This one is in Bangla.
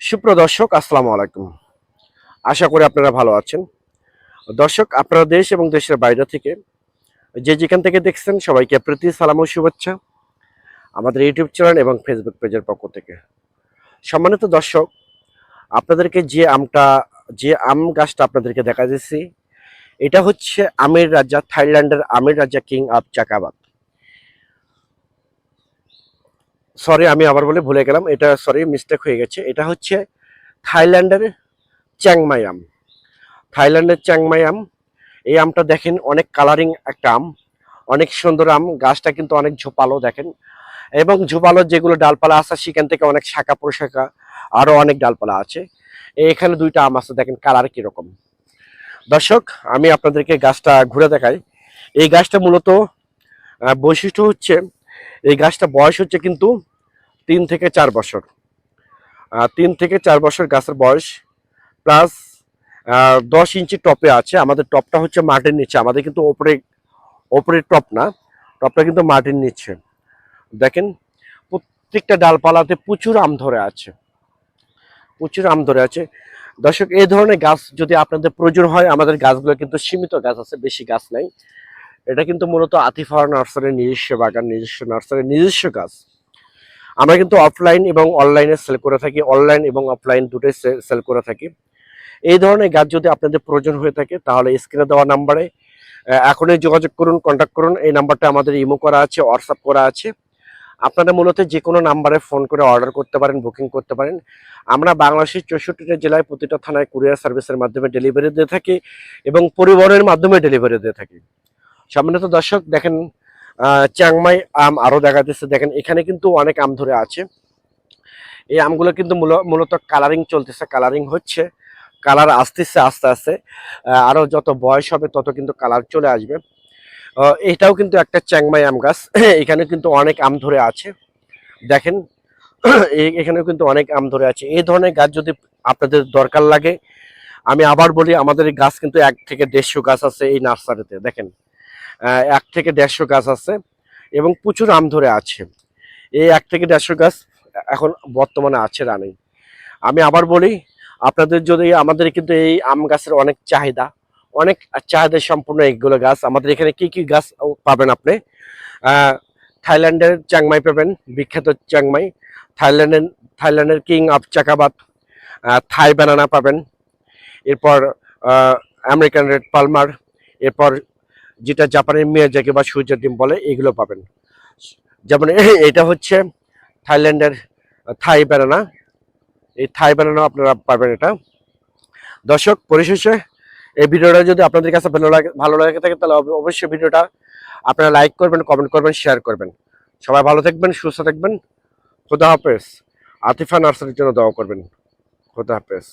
সুপ্রদর্শক আসসালামু আলাইকুম। আশা করি আপনারা ভালো আছেন। দর্শক, আপনারা দেশ এবং দেশের বাইরে থেকে যে যেখান থেকে দেখছেন, সবাইকে প্রীতি, সালাম ও শুভেচ্ছা আমাদের ইউটিউব চ্যানেল এবং ফেসবুক পেজের পক্ষ থেকে। সম্মানিত দর্শক, আপনাদেরকে যে আমটা, যে আম গাছটা আপনাদেরকে দেখা দিচ্ছি এটা হচ্ছে আমির রাজা, থাইল্যান্ডের আমির রাজা কিং অফ চাকাবাদ। সরি আমি আবার বলে ভুলে গেলাম। এটা সরি মিস্টেক হয়ে গেছে। এটা হচ্ছে থাইল্যান্ডের চ্যাংমাই আম। থাইল্যান্ডের চ্যাংমাই আম। এই আমটা দেখেন, অনেক কালারিং একটা আম। অনেক সুন্দর আম। গাছটা কিন্তু অনেক ঝোপালো, দেখেন। এবং ঝোপালো যেগুলো ডালপালা আছে, সেখান থেকে অনেক শাখা প্রশাখা আরও অনেক ডালপালা আছে। এখানে দুইটা আম আছে, দেখেন কালার কীরকম। দর্শক, আমি আপনাদেরকে গাছটা ঘুরে দেখাই। এই গাছটা মূলত বৈশিষ্ট্য হচ্ছে এই গাছটা বয়স হচ্ছে কিন্তু তিন থেকে চার বছর। তিন থেকে চার বছর গাছের বয়স প্লাস দশ ইঞ্চি টপে আছে। আমাদের টপটা হচ্ছে মাটির নিচে। আমাদের কিন্তু ওপরে, ওপরের টপ না, টপটা কিন্তু মাটির নিচে। দেখেন, প্রত্যেকটা ডালপালাতে প্রচুর আম ধরে আছে। প্রচুর আম ধরে আছে। দর্শক, এই ধরনের গাছ যদি আপনাদের প্রয়োজন হয়, আমাদের গাছগুলো কিন্তু সীমিত গাছ আছে, বেশি গাছ নাই। এটা কিন্তু মূলত আতিফা নার্সারির নিজস্ব বাগান, নিজস্ব নার্সারির নিজস্ব গাছ। আমরা কিন্তু অফলাইন এবং অনলাইনে সেল করে থাকি অনলাইন এবং অফলাইন দুটোই সেল করে থাকি। এই ধরনের গাছ যদি আপনাদের প্রয়োজন হয়ে থাকে, তাহলে স্ক্রিনে দেওয়া নাম্বারে এখনই যোগাযোগ করুন কন্ট্যাক্ট করুন। এই নাম্বারটা আমাদের ইমো করা আছে হোয়াটসঅ্যাপ করা আছে। আপনারা মূলত যে কোনো নাম্বারে ফোন করে অর্ডার করতে পারেন বুকিং করতে পারেন। আমরা বাংলাদেশের চৌষট্টিটা জেলায় প্রতিটা থানায় কুরিয়ার সার্ভিসের মাধ্যমে ডেলিভারি দিয়ে থাকি এবং পরিবহনের মাধ্যমে ডেলিভারি দিয়ে থাকি। সম্মানিত দর্শক দেখেন আহ, চ্যাংমাই আম আরও দেখা যাচ্ছে দেখেন এখানে কিন্তু অনেক আম ধরে আছে। এই আমগুলো কিন্তু মূল- মূলত কালারিং চলতেছে কালারিং হচ্ছে। কালার আসতেছে আস্তে আস্তে। আরও যত বয়স হবে তত কিন্তু কালার চলে আসবে। এটাও কিন্তু একটা চ্যাংমাই আম গাছ। এখানে কিন্তু অনেক আম ধরে আছে। দেখেন এখানেও কিন্তু অনেক আম ধরে আছে। এই ধরনের গাছ যদি আপনাদের দরকার লাগে আমি আবার বলি আমাদের গাছ কিন্তু এক থেকে দেড়শো গাছ আছে এই নার্সারিতে। দেখেন এক থেকে দেড়শো গাছ আছে এবং প্রচুর আম ধরে আছে। এই এক থেকে দেড়শো গাছ এখন বর্তমানে আছে রানিং আমি আবার বলি, আপনাদের যদি আমাদের কিন্তু এই আম গাছের অনেক চাহিদা অনেক চাহিদা সম্পূর্ণ এইগুলো গাছ, আমাদের এখানে কি কি গাছ পাবেন আপনি? থাইল্যান্ডের চ্যাংমাই পাবেন, বিখ্যাত চ্যাংমাই থাইল্যান্ডের থাইল্যান্ডের কিং অফ চাকাবাত থাই ব্যানানা পাবেন। এরপর আমেরিকান রেড পালমার। এরপর যেটা জাপানের মেয়াজাকি বা সূর্যের ডিম বলে, এগুলো পাবেন। যেমন এটা হচ্ছে থাইল্যান্ডের থাই ব্যানানা। এই থাই ব্যানানা আপনারা পাবেন এটা। দর্শক, পরিশেষে এই ভিডিওটা যদি আপনাদের কাছে ভালো লাগে ভালো লাগে থাকে, তাহলে অব- অবশ্যই ভিডিওটা আপনারা লাইক করবেন, কমেন্ট করবেন, শেয়ার করবেন। সবাই ভালো থাকবেন, সুস্থ থাকবেন। খোদা হাফেজ। আতিফা নার্সারির জন্য দোয়া করবেন। খোদা হাফেজ।